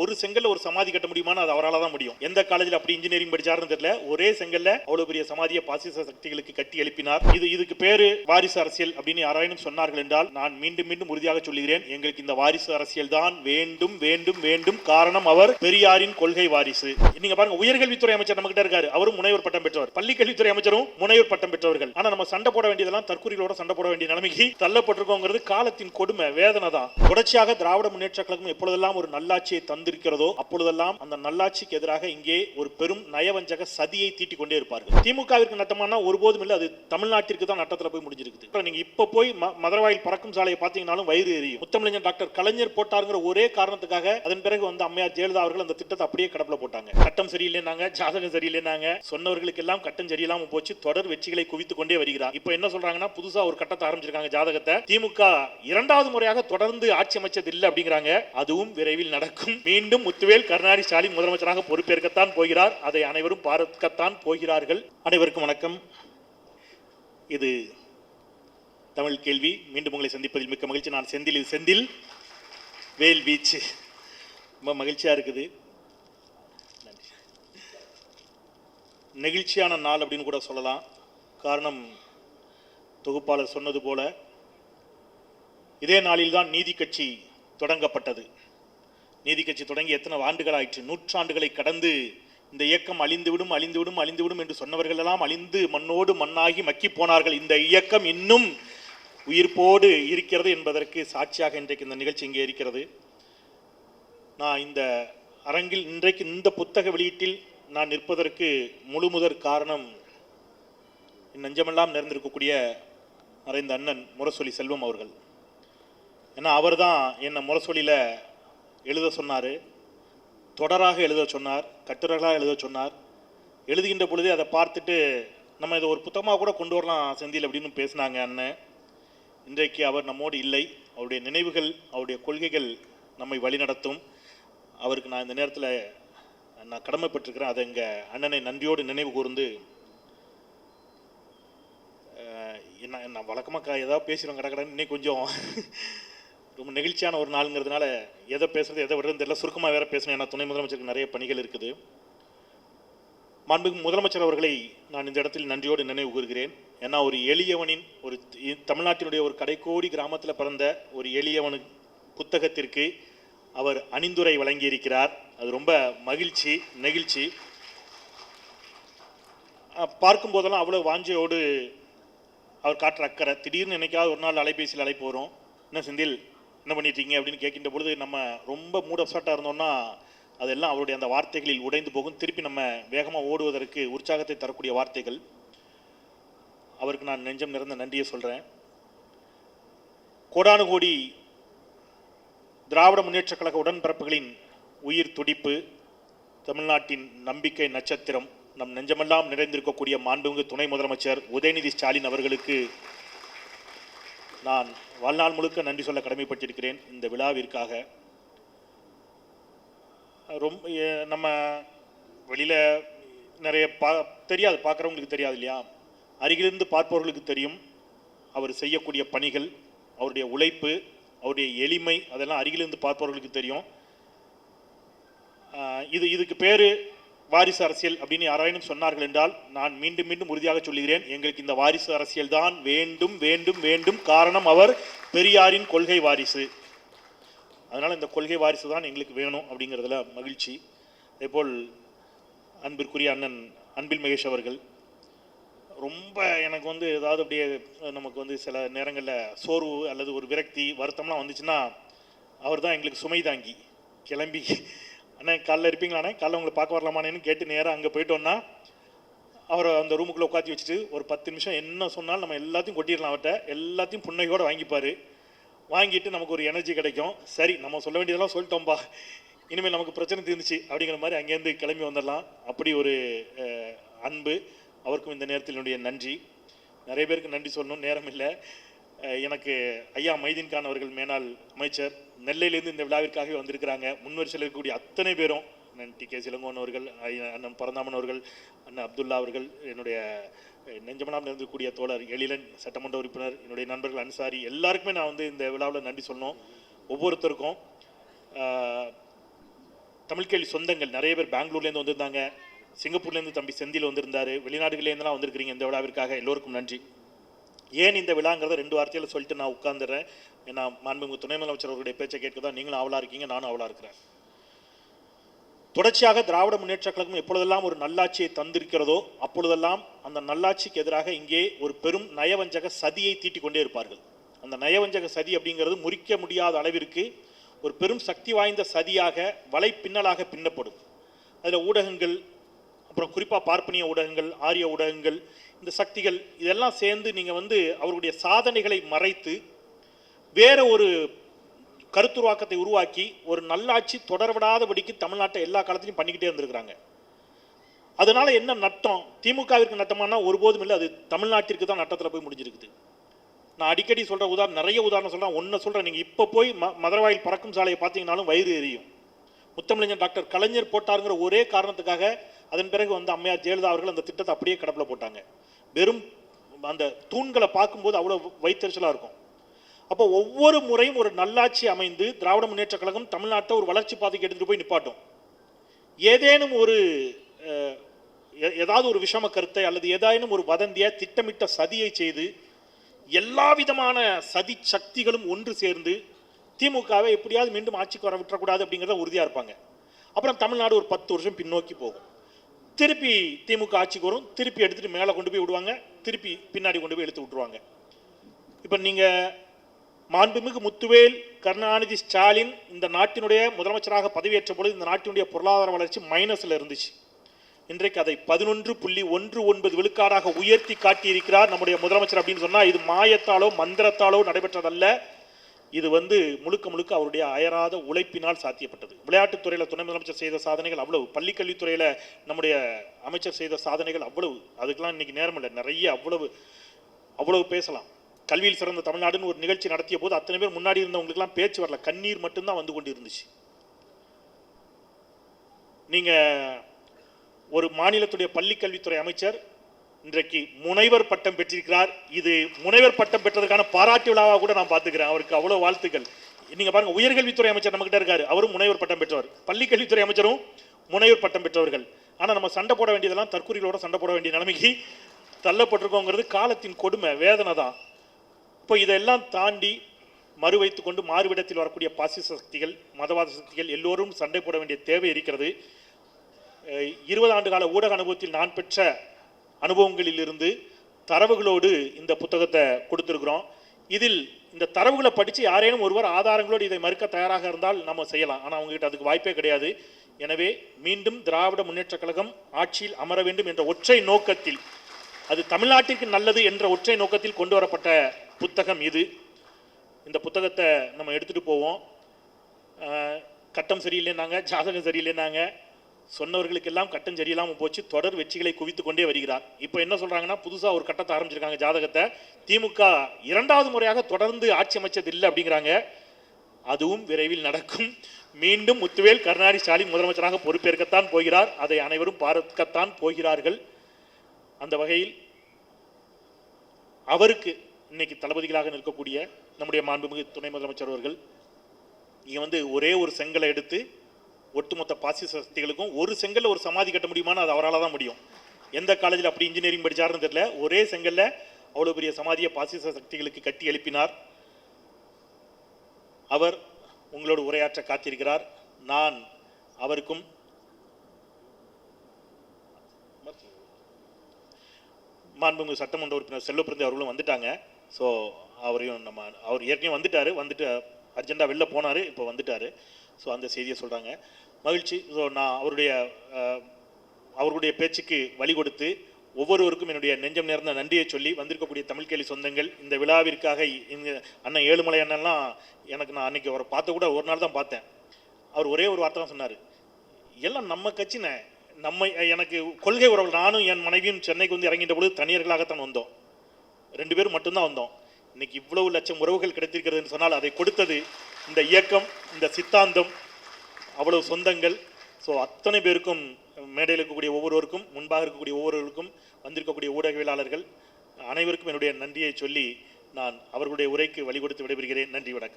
ஒரு செங்கல்ல ஒரு சமாதி கட்ட முடியுமான்னு அது அவரால் தான் முடியும். எந்த காலேஜில் அப்படி இன்ஜினியரிங் படிச்சாருன்னு தெரியல. ஒரே செங்கல்ல அவ்வளவு பெரிய சமாதியை பாசிச சக்திகளுக்கு கட்டி எழுப்பினார். இது இதுக்கு பேரு வாரிசு அரசியல் அப்படின்னு யாராயினும் சொன்னார்கள் என்றால் நான் மீண்டும் மீண்டும் உறுதியாக சொல்லுகிறேன். எங்களுக்கு இந்த வாரிசு அரசியல் தான் வேண்டும் வேண்டும் வேண்டும். காரணம் அவர் பெரியாரின் கொள்கை வாரிசு. நீங்க பாருங்க உயர்கல்வித்துறை அமைச்சர் நம்ம கிட்ட இருக்காரு. அவரும் முனைவர் பட்டம் பெற்றவர். பள்ளி கல்வித்துறை அமைச்சரும் முனைவர் பட்டம் பெற்றவர்கள். ஆனா நம்ம சண்டை போட வேண்டியதெல்லாம் தற்கூரிகளோட சண்டை போட வேண்டிய நிலைமைக்கு தள்ளப்பட்டிருக்கோங்கிறது காலத்தின் கொடுமை வேதனை தான் தொடர்ச்சியாக திராவிட முன்னேற்ற கழகம் எப்பொழுதெல்லாம் ஒரு நல்லாட்சியை தந்து வந்திருக்கிறதோ அப்பொழுதெல்லாம் அந்த நல்லாட்சிக்கு எதிராக இங்கே ஒரு பெரும் நயவஞ்சக சதியை தீட்டிக் கொண்டே இருப்பார்கள். திமுகவிற்கு நட்டமானா ஒருபோதும் இல்லை அது தமிழ்நாட்டிற்கு தான் நட்டத்தில் போய் முடிஞ்சிருக்குது. நீங்க இப்ப போய் ம- மதுரவாயில் பறக்கும் சாலையை பார்த்தீங்கன்னாலும் வயிறு எரியும். முத்தமிழஞ்சன் டாக்டர் கலைஞர் போட்டாருங்கிற ஒரே காரணத்துக்காக அதன் பிறகு வந்து அம்மையார் ஜெயலலிதா அவர்கள் அந்த திட்டத்தை அப்படியே கடப்புல போட்டாங்க. கட்டம் சரியில்லைனாங்க ஜாதகம் சரியில்லைனாங்க சொன்னவர்களுக்கு எல்லாம் கட்டம் சரியில்லாம போச்சு தொடர் வெற்றிகளை குவித்துக் கொண்டே வருகிறார். இப்போ என்ன சொல்றாங்கன்னா புதுசா ஒரு கட்டத்தை ஆரம்பிச்சிருக்காங்க ஜாதகத்தை. திமுக இரண்டாவது முறையாக தொடர்ந்து ஆட்சி அமைச்சது இல்லை அப்படிங்கிறாங்க. அதுவும் விரைவில் நடக்கும். மீண்டும் முத்துவேல் கருணாநிதி ஸ்டாலின் முதலமைச்சராக பொறுப்பேற்கத்தான் போகிறார். அதை அனைவரும் பார்க்கத்தான் போகிறார்கள். அனைவருக்கும் வணக்கம். இது தமிழ் கேள்வி. மீண்டும் உங்களை சந்திப்பதில் மிக்க மகிழ்ச்சி. நான் செந்தில் இது செந்தில். வேல் பீச் ரொம்ப மகிழ்ச்சியாக இருக்குது. நெகிழ்ச்சியான நாள் அப்படின்னு கூட சொல்லலாம். காரணம் தொகுப்பாளர் சொன்னது போல இதே நாளில்தான் நீதி கட்சி தொடங்கப்பட்டது. நீதி கட்சி தொடங்கி எத்தனை ஆண்டுகள் ஆயிற்று நூற்றாண்டுகளை கடந்து இந்த இயக்கம் அழிந்துவிடும் அழிந்துவிடும் அழிந்துவிடும் என்று சொன்னவர்கள் எல்லாம் அழிந்து மண்ணோடு மண்ணாகி மக்கி போனார்கள். இந்த இயக்கம் இன்னும் உயிர்ப்போடு இருக்கிறது என்பதற்கு சாட்சியாக இன்றைக்கு இந்த நிகழ்ச்சி இங்கே இருக்கிறது. நான் இந்த அரங்கில் இன்றைக்கு இந்த புத்தக வெளியீட்டில் நான் நிற்பதற்கு முழு முதற் காரணம் என் நெஞ்சமெல்லாம் நிறைந்திருக்கக்கூடிய மறைந்த அண்ணன் முரசொலி செல்வம் அவர்கள். ஏன்னா அவர் தான் என்னை முரசொலியில் எழுத சொன்னார். தொடராக எழுத சொன்னார் கட்டுரைகளாக எழுத சொன்னார். எழுதுகின்ற பொழுதே அதை பார்த்துட்டு நம்ம இதை ஒரு புத்தகமாக கூட கொண்டு வரலாம் செந்தில் அப்படின்னு பேசினாங்க அண்ணன் இன்றைக்கு அவர் நம்மோடு இல்லை. அவருடைய நினைவுகள் அவருடைய கொள்கைகள் நம்மை வழிநடத்தும். அவருக்கு நான் இந்த நேரத்தில் நான் கடமைப்பட்டிருக்கிறேன். அதை எங்கள் அண்ணனை நன்றியோடு நினைவு கூர்ந்து என்ன நான் வழக்கமாக ஏதாவது பேசுகிறோம் கடக்கடன்னு இன்னைக்கு கொஞ்சம் ரொம்ப நெகிழ்ச்சியான ஒரு நாளுங்கிறதுனால எதை பேசுறது எதை விடுறது தெரியல. சுருக்கமாக வேற பேசணும். ஏன்னா துணை முதலமைச்சருக்கு நிறைய பணிகள் இருக்குது. மாண்புமிகு முதலமைச்சர் அவர்களை நான் இந்த இடத்தில் நன்றியோடு நினைவு கூறுகிறேன். ஏன்னா ஒரு எளியவனின் ஒரு தமிழ்நாட்டினுடைய ஒரு கடைக்கோடி கிராமத்தில் பிறந்த ஒரு எளியவனு புத்தகத்திற்கு அவர் அணிந்துரை வழங்கியிருக்கிறார். அது ரொம்ப மகிழ்ச்சி நெகிழ்ச்சி. பார்க்கும்போதெல்லாம் பார்க்கும் போதெல்லாம் அவ்வளோ வாஞ்சையோடு அவர் காட்டுற அக்கறை. திடீர்னு என்னைக்காவது ஒரு நாள் அலைபேசியில் அழைப்பு வரும். என்ன செந்தில்? என்ன பண்ணிட்டீங்க அப்படின்னு கேட்கின்ற பொழுது நம்ம ரொம்ப மூட் அப்செட்டாக இருந்தோம்னா அதெல்லாம் அவருடைய அந்த வார்த்தைகளில் உடைந்து போகும். திருப்பி நம்ம வேகமாக ஓடுவதற்கு உற்சாகத்தை தரக்கூடிய வார்த்தைகள். அவருக்கு நான் நெஞ்சம் நிறந்த நன்றியை சொல்கிறேன் கோடானு கோடி திராவிட முன்னேற்றக் கழக உடன்பிறப்புகளின் உயிர் துடிப்பு தமிழ்நாட்டின் நம்பிக்கை நட்சத்திரம் நம் நெஞ்சமெல்லாம் நிறைந்திருக்கக்கூடிய மாண்புமிகு துணை முதலமைச்சர் உதயநிதி ஸ்டாலின் அவர்களுக்கு நான் வாழ்நாள் முழுக்க நன்றி சொல்ல கடமைப்பட்டிருக்கிறேன் இந்த விழாவிற்காக. ரொம்ப நம்ம வெளியில் நிறைய பா தெரியாது பார்க்குறவங்களுக்கு தெரியாது இல்லையா? அருகிலிருந்து பார்ப்பவர்களுக்கு தெரியும். அவர் செய்யக்கூடிய பணிகள் அவருடைய உழைப்பு அவருடைய எளிமை அதெல்லாம் அருகிலிருந்து பார்ப்பவர்களுக்கு தெரியும். இது இதுக்கு பேர் வாரிசு அரசியல் அப்படின்னு யாராயினும் சொன்னார்கள் என்றால் நான் மீண்டும் மீண்டும் உறுதியாக சொல்லுகிறேன். எங்களுக்கு இந்த வாரிசு அரசியல் தான் வேண்டும் வேண்டும் வேண்டும். காரணம் அவர் பெரியாரின் கொள்கை வாரிசு. அதனால் இந்த கொள்கை வாரிசு தான் எங்களுக்கு வேணும் அப்படிங்கிறதுல மகிழ்ச்சி. அதேபோல் அன்பிற்குரிய அண்ணன் அன்பில் மகேஷ் அவர்கள் ரொம்ப எனக்கு வந்து ஏதாவது அப்படியே நமக்கு வந்து சில நேரங்களில் சோர்வு அல்லது ஒரு விரக்தி வருத்தம்லாம் வந்துச்சுன்னா அவர் தான் எங்களுக்கு சுமை தாங்கி கிளம்பி அண்ணே காலைல இருப்பீங்களாண்ணே காலைல உங்களை பார்க்க வரலாமானேன்னு கேட்டு நேராக அங்கே போயிட்டோன்னா அவரை அந்த ரூமுக்குள்ளே உட்காத்தி வச்சுட்டு ஒரு பத்து நிமிஷம் என்ன சொன்னாலும் நம்ம எல்லாத்தையும் கொட்டிடலாம் அவர்கிட்ட. எல்லாத்தையும் புன்னையோடு வாங்கிப்பார். வாங்கிட்டு நமக்கு ஒரு எனர்ஜி கிடைக்கும். சரி நம்ம சொல்ல வேண்டியதெல்லாம் சொல்லிட்டோம்பா. இனிமேல் நமக்கு பிரச்சனை தீர்ந்துச்சு அப்படிங்கிற மாதிரி அங்கேருந்து கிளம்பி வந்துடலாம். அப்படி ஒரு அன்பு. அவருக்கும் இந்த நேரத்தில் என்னுடைய நன்றி. நிறைய பேருக்கு நன்றி சொல்லணும். நேரம் இல்லை. எனக்கு ஐயா மைதீன் கான் அவர்கள் மேனால் அமைச்சர். நெல்லையிலேருந்து இந்த விழாவிற்காகவே வந்திருக்கிறாங்க. முன்வரிசையில் இருக்கக்கூடிய அத்தனை பேரும் அண்ணன் டி கே சிலங்கோன் அவர்கள் அண்ணன் பரந்தாமன் அவர்கள் அண்ணன் அப்துல்லா அவர்கள் என்னுடைய நெஞ்சமனாம் இருக்கக்கூடிய தோழர் எழிலன் சட்டமன்ற உறுப்பினர் என்னுடைய நண்பர்கள் அன்சாரி எல்லாருக்குமே நான் வந்து இந்த விழாவில் நன்றி சொல்லணும். ஒவ்வொருத்தருக்கும் அஹ், தமிழ் கேள்வி சொந்தங்கள். நிறைய பேர் பெங்களூர்லேருந்து வந்திருந்தாங்க. சிங்கப்பூர்லேருந்து தம்பி செந்தில் வந்திருந்தார். வெளிநாடுகள்லேருந்துலாம் வந்திருக்கிறீங்க இந்த விழாவிற்காக. எல்லோருக்கும் நன்றி. ஏன் இந்த விழாங்கிறத ரெண்டு வார்த்தையில் சொல்லிட்டு நான் உட்காந்துடுறேன் ஏன்னா மாண்புமிகு துணை முதலமைச்சர் அவருடைய பேச்சை கேட்க தான் நீங்களும் அவளா இருக்கீங்க நானும் அவளாக இருக்கிறேன். தொடர்ச்சியாக திராவிட முன்னேற்ற கழகம் எப்பொழுதெல்லாம் ஒரு நல்லாட்சியை தந்திருக்கிறதோ அப்பொழுதெல்லாம் அந்த நல்லாட்சிக்கு எதிராக இங்கே ஒரு பெரும் நயவஞ்சக சதியை தீட்டிக் கொண்டே இருப்பார்கள். அந்த நயவஞ்சக சதி அப்படிங்கிறது முறிக்க முடியாத அளவிற்கு ஒரு பெரும் சக்தி வாய்ந்த சதியாக வலைப்பின்னலாக பின்னப்படும். அதில் ஊடகங்கள் அப்புறம் குறிப்பாக பார்ப்பனிய ஊடகங்கள் ஆரிய ஊடகங்கள் இந்த சக்திகள் இதெல்லாம் சேர்ந்து நீங்கள் வந்து அவருடைய சாதனைகளை மறைத்து வேற ஒரு கருத்துருவாக்கத்தை உருவாக்கி ஒரு நல்லாட்சி தொடர்விடாதபடிக்கு தமிழ்நாட்டை எல்லா காலத்திலையும் பண்ணிக்கிட்டே இருந்திருக்கிறாங்க. அதனால என்ன நட்டம்? திமுகவிற்கு நட்டமானா ஒருபோதும் இல்லை அது தமிழ்நாட்டிற்கு தான் நட்டத்தில் போய் முடிஞ்சிருக்குது. நான் அடிக்கடி சொல்கிற உதாரணம் நிறைய உதாரணம் சொல்கிறேன் ஒன்று சொல்கிறேன் நீங்கள் இப்போ போய் ம மதுரவாயில் பறக்கும் சாலையை பார்த்தீங்கன்னாலும் வயிறு எரியும். முத்தமிழஞ்சன் டாக்டர் கலைஞர் போட்டாருங்கிற ஒரே காரணத்துக்காக அதன் பிறகு வந்து அம்மையார் ஜெயலலிதா அவர்கள் அந்த திட்டத்தை அப்படியே கடப்பில் போட்டாங்க. வெறும் அந்த தூண்களை பார்க்கும்போது அவ்வளோ வைத்தறிச்சலாக இருக்கும். அப்போ ஒவ்வொரு முறையும் ஒரு நல்லாட்சி அமைந்து திராவிட முன்னேற்றக் கழகம் தமிழ்நாட்டை ஒரு வளர்ச்சி பாதைக்கு எடுத்துகிட்டு போய் நிப்பாட்டும். ஏதேனும் ஒரு ஏதாவது ஒரு விஷம கருத்தை அல்லது ஏதேனும் ஒரு வதந்தியை திட்டமிட்ட சதியை செய்து எல்லா விதமான சதி சக்திகளும் ஒன்று சேர்ந்து திமுகவை எப்படியாவது மீண்டும் ஆட்சிக்கு வர விட்டுறக்கூடாது அப்படிங்கிறத உறுதியாக இருப்பாங்க. அப்புறம் தமிழ்நாடு ஒரு பத்து வருஷம் பின்னோக்கி போகும். திருப்பி திமுக ஆட்சிக்கு வரும். திருப்பி எடுத்துட்டு மேலே கொண்டு போய் விடுவாங்க. திருப்பி பின்னாடி கொண்டு போய் எடுத்து விட்ருவாங்க இப்போ நீங்கள் மாண்புமிகு முத்துவேல் கருணாநிதி ஸ்டாலின் இந்த நாட்டினுடைய முதலமைச்சராக பதவியேற்ற பொழுது இந்த நாட்டினுடைய பொருளாதார வளர்ச்சி மைனஸில் இருந்துச்சு. இன்றைக்கு அதை பதினொன்று புள்ளி ஒன்று ஒன்பது விழுக்காடாக உயர்த்தி காட்டியிருக்கிறார் நம்முடைய முதலமைச்சர் அப்படின்னு சொன்னால் இது மாயத்தாலோ மந்திரத்தாலோ நடைபெற்றதல்ல. இது வந்து முழுக்க முழுக்க அவருடைய அயராத உழைப்பினால் சாத்தியப்பட்டது. விளையாட்டுத்துறையில் துணை முதலமைச்சர் செய்த சாதனைகள் அவ்வளவு. பள்ளிக்கல்வித்துறையில் நம்முடைய அமைச்சர் செய்த சாதனைகள் அவ்வளவு. அதுக்கெல்லாம் இன்னைக்கு நேரம் இல்லை. நிறைய அவ்வளவு அவ்வளவு பேசலாம். கல்வியில் சிறந்த தமிழ்நாடுன்னு ஒரு நிகழ்ச்சி நடத்திய போது அத்தனை பேர் முன்னாடி இருந்தவங்களுக்குலாம் பேச்சு வரல. கண்ணீர் மட்டும்தான் வந்து கொண்டு இருந்துச்சு நீங்கள் ஒரு மாநிலத்துடைய பள்ளிக்கல்வித்துறை அமைச்சர் இன்றைக்கு முனைவர் பட்டம் பெற்றிருக்கிறார். இது முனைவர் பட்டம் பெற்றதற்கான பாராட்டு விழாவாக கூட நான் பார்த்துக்கிறேன். அவருக்கு அவ்வளோ வாழ்த்துக்கள். நீங்கள் பாருங்க உயர்கல்வித்துறை அமைச்சர் நம்மகிட்ட இருக்காரு. அவரும் முனைவர் பட்டம் பெற்றவர். பள்ளிக்கல்வித்துறை அமைச்சரும் முனைவர் பட்டம் பெற்றவர்கள். ஆனால் நம்ம சண்டை போட வேண்டியதெல்லாம் தற்கொலைகளோட சண்டை போட வேண்டிய நிலைமைக்கு தள்ளப்பட்டிருக்கோங்கிறது காலத்தின் கொடுமை வேதனை தான். இப்போ இதெல்லாம் தாண்டி மறு வைத்துக் கொண்டு மாறுவிடத்தில் வரக்கூடிய பாசிச சக்திகள் மதவாத சக்திகள் எல்லோரும் சண்டை போட வேண்டிய தேவை இருக்கிறது. இருபது ஆண்டு கால ஊடக அனுபவத்தில் நான் பெற்ற அனுபவங்களிலிருந்து தரவுகளோடு இந்த புத்தகத்தை கொடுத்துருக்குறோம். இதில் இந்த தரவுகளை படித்து யாரேனும் ஒருவர் ஆதாரங்களோடு இதை மறுக்க தயாராக இருந்தால் நம்ம செய்யலாம். ஆனால் அவங்ககிட்ட அதுக்கு வாய்ப்பே கிடையாது. எனவே மீண்டும் திராவிட முன்னேற்றக் கழகம் ஆட்சியில் அமர வேண்டும் என்ற ஒற்றை நோக்கத்தில் அது தமிழ்நாட்டிற்கு நல்லது என்ற ஒற்றை நோக்கத்தில் கொண்டு வரப்பட்ட புத்தகம் இது. இந்த புத்தகத்தை நம்ம எடுத்துகிட்டு போவோம். கட்டம் சரியில்லைன்னாங்க ஜாதகம் சரியில்லைன்னாங்க சொன்னவர்களுக்கெல்லாம் கட்டம் சரியில்லாமல் போச்சு. தொடர் வெற்றிகளை குவித்து கொண்டே வருகிறார். இப்போ என்ன சொல்றாங்கன்னா புதுசாக ஒரு கட்டத்தை ஆரம்பிச்சிருக்காங்க ஜாதகத்தை. திமுக இரண்டாவது முறையாக தொடர்ந்து ஆட்சி அமைச்சது இல்லை அப்படிங்கிறாங்க. அதுவும் விரைவில் நடக்கும். மீண்டும் முத்துவேல் கருணாநிதி ஸ்டாலின் முதலமைச்சராக பொறுப்பேற்கத்தான் போகிறார். அதை அனைவரும் பார்க்கத்தான் போகிறார்கள். அந்த வகையில் அவருக்கு இன்னைக்கு தளபதிகளாக நிற்கக்கூடிய நம்முடைய மாண்புமிகு துணை முதலமைச்சர் அவர்கள் இங்கே வந்து ஒரே ஒரு செங்கலை எடுத்து ஒட்டுமொத்த பாசிச சக்திகளுக்கும் ஒரு செங்கல்ல ஒரு சமாதி கட்ட முடியுமான்னு அது அவரால் தான் முடியும். எந்த காலேஜில் அப்படி இன்ஜினியரிங் படிச்சாருன்னு தெரியல. ஒரே செங்கல்ல அவ்வளோ பெரிய சமாதியை பாசிச சக்திகளுக்கு கட்டி எழுப்பினார். அவர் உங்களோடு உரையாற்ற காத்திருக்கிறார். நான் அவருக்கும் மாண்புமிகு சட்டமன்ற உறுப்பினர் செல்லப்பிரந்தி அவர்களும் வந்துட்டாங்க. ஸோ அவரையும் நம்ம அவர் ஏற்கனவே வந்துட்டார். வந்துட்டு அர்ஜெண்டாக வெளில போனார். இப்போ வந்துட்டார். ஸோ அந்த செய்தியை சொல்கிறாங்க மகிழ்ச்சி. ஸோ நான் அவருடைய அவருடைய அவர்களுடைய பேச்சுக்கு வழி கொடுத்து ஒவ்வொருவருக்கும் என்னுடைய நெஞ்சம் நேர்ந்த நன்றியை சொல்லி வந்திருக்கக்கூடிய தமிழ் கேள்வி சொந்தங்கள் இந்த விழாவிற்காக இங்க அண்ணன் ஏழுமலை அண்ணன்லாம் எனக்கு நான் அன்றைக்கி அவரை பார்த்த கூட ஒரு நாள் தான் பார்த்தேன். அவர் ஒரே ஒரு வார்த்தை தான் சொன்னார். எல்லாம் நம்ம கட்சினே. நம்ம எனக்கு கொள்கை உறவுகள் நானும் என் மனைவியும் சென்னைக்கு வந்து இறங்கிட்ட பொழுது தனியர்களாகத்தான் வந்தோம். ரெண்டு பேரும் மட்டும்தான் வந்தோம். இன்னைக்கு இவ்வளவு லட்சம் உறவுகள் கிடைத்திருக்கிறதுன்னு சொன்னால் அதை கொடுத்தது இந்த இயக்கம் இந்த சித்தாந்தம் அவ்வளவு சொந்தங்கள். ஸோ அத்தனை பேருக்கும் மேடையில் இருக்கக்கூடிய ஒவ்வொருவருக்கும் முன்பாக இருக்கக்கூடிய ஒவ்வொருவருக்கும் வந்திருக்கக்கூடிய ஊடகவியலாளர்கள் அனைவருக்கும் என்னுடைய நன்றியை சொல்லி நான் அவர்களுடைய உரைக்கு வழி கொடுத்து விடைபெறுகிறேன். நன்றி வணக்கம்.